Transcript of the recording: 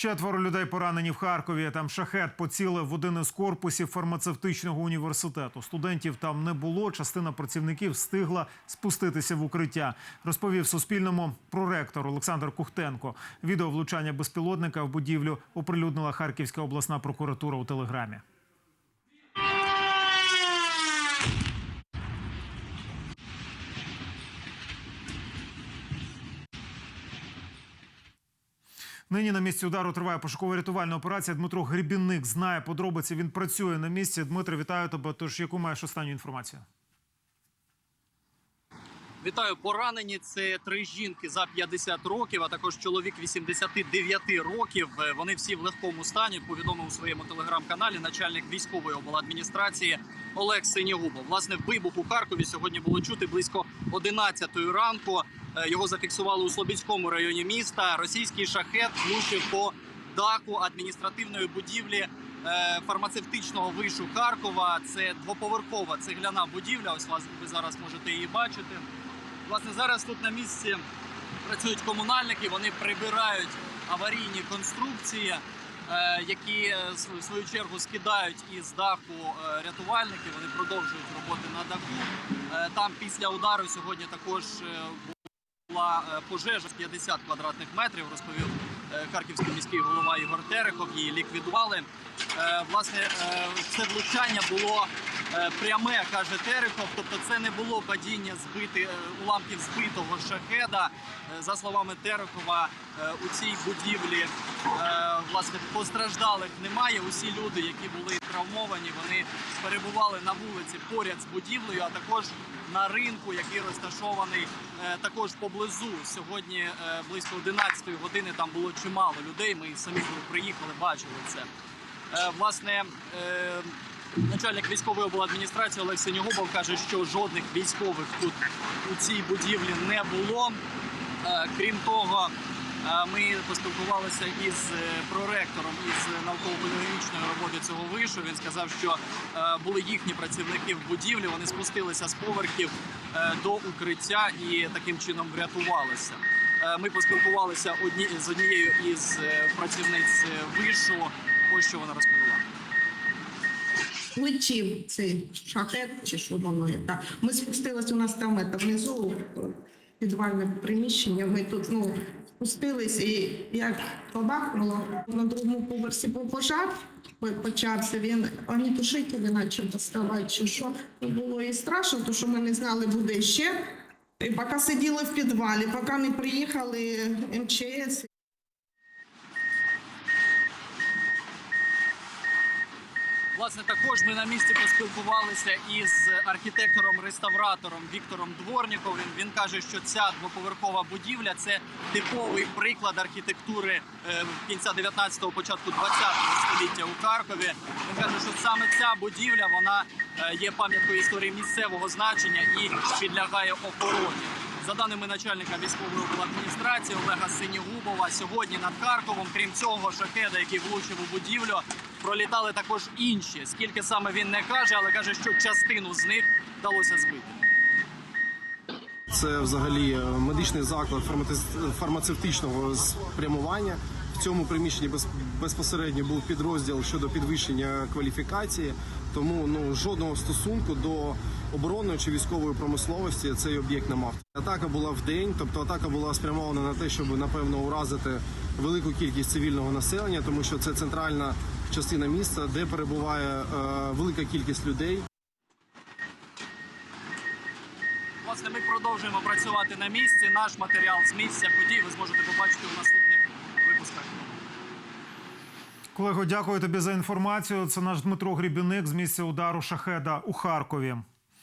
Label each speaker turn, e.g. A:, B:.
A: Четверо людей поранені в Харкові. Там шахет поцілив в один із корпусів фармацевтичного університету. Студентів там не було. Частина працівників встигла спуститися в укриття. Розповів Суспільному проректор Олександр Кухтенко. Відео влучання безпілотника в будівлю оприлюднила Харківська обласна прокуратура у телеграмі. Нині на місці удару триває пошуково-рятувальна операція. Дмитро Грібінник знає подробиці. Він працює на місці. Дмитро, вітаю тебе. Тож яку маєш останню інформацію?
B: Вітаю, поранені. Це три жінки за 50 років, а також чоловік 89 років. Е, Вони всі в легкому стані. Повідомив у своєму телеграм-каналі начальник військової обладміністрації Олег Синігубов. Власне, вибух у Харкові сьогодні було чути близько 11 ранку. Е, Його зафіксували у Слобідському районі міста. Російський шахет влучив по даху адміністративної будівлі е, фармацевтичного вишу Харкова. Це двоповерхова цегляна будівля. Ось вас ви зараз можете її бачити. Власне, зараз тут на місці працюють комунальники. Вони прибирають аварійні конструкції, е, які в свою чергу скидають із даху рятувальники. Вони продовжують роботи на даху. Там після удару сьогодні також була е, пожежа з 50 квадратних метрів. Розповів е, харківський міський голова Ігор Терехов. Її ліквідували. Е, Власне, це влучання було пряме, каже Терехов. Тобто, це не було падіння збити уламків збитого шахеда. За словами Терехова, у цій будівлі е, власне постраждалих немає. Усі люди, які були травмовані, вони перебували на вулиці поряд з будівлею, а також на ринку, який розташований е, також поблизу. Сьогодні е, близько 11 години там було чимало людей. Ми самі приїхали, бачили це. Е, Власне, е, начальник військової обладміністрації Олег Синігубов каже, що жодних військових тут у цій будівлі не було. Е, Крім того, е, ми поспілкувалися із е, проректором із науково-педагогічної роботи цього вишу. Він сказав, що е, були їхні працівники в будівлі. Вони спустилися з поверхів е, до укриття і таким чином врятувалися. Ми поспілкувалися одні з однією із працівниць вишу. Ось що вона розповіла.
C: летів цей шахет, чи що воно є. Так. Ми спустилися, у нас там внизу підвальне приміщення. Ми тут ну, спустились і як побахнуло, на другому поверсі був пожар. Почався він, ані тушителі наче доставати, чи що було і страшно, тому що ми не знали, буде ще. І поки сиділи в підвалі, поки не приїхали МЧС
B: Власне, також ми на місці поспілкувалися із архітектором-реставратором Віктором Дворніковим. Він каже, що ця двоповерхова будівля це типовий приклад архітектури е, кінця 19-го, початку 20-го століття у Харкові. Він каже, що саме ця будівля вона е, є пам'яткою історії місцевого значення і підлягає охороні. За даними начальника військової адміністрації Олега Синігубова, сьогодні над Харковом, крім цього шахеда, який влучив у будівлю, пролітали також інші. Скільки саме він не каже, але каже, що частину з них вдалося збити.
D: Це взагалі е, медичний заклад фармацевтичного спрямування. Цьому приміщенні без- безпосередньо був підрозділ щодо підвищення кваліфікації, тому ну жодного стосунку до оборонної чи військової промисловості цей об'єкт не мав. Атака була в день, тобто атака була спрямована на те, щоб напевно уразити велику кількість цивільного населення, тому що це центральна частина міста, де перебуває е, велика кількість людей.
B: Власне, ми продовжуємо працювати на місці. Наш матеріал з місця подій ви зможете побачити у випусках.
A: Колего, дякую тобі за інформацію. Це наш Дмитро Грібіник з місця удару шахеда у Харкові.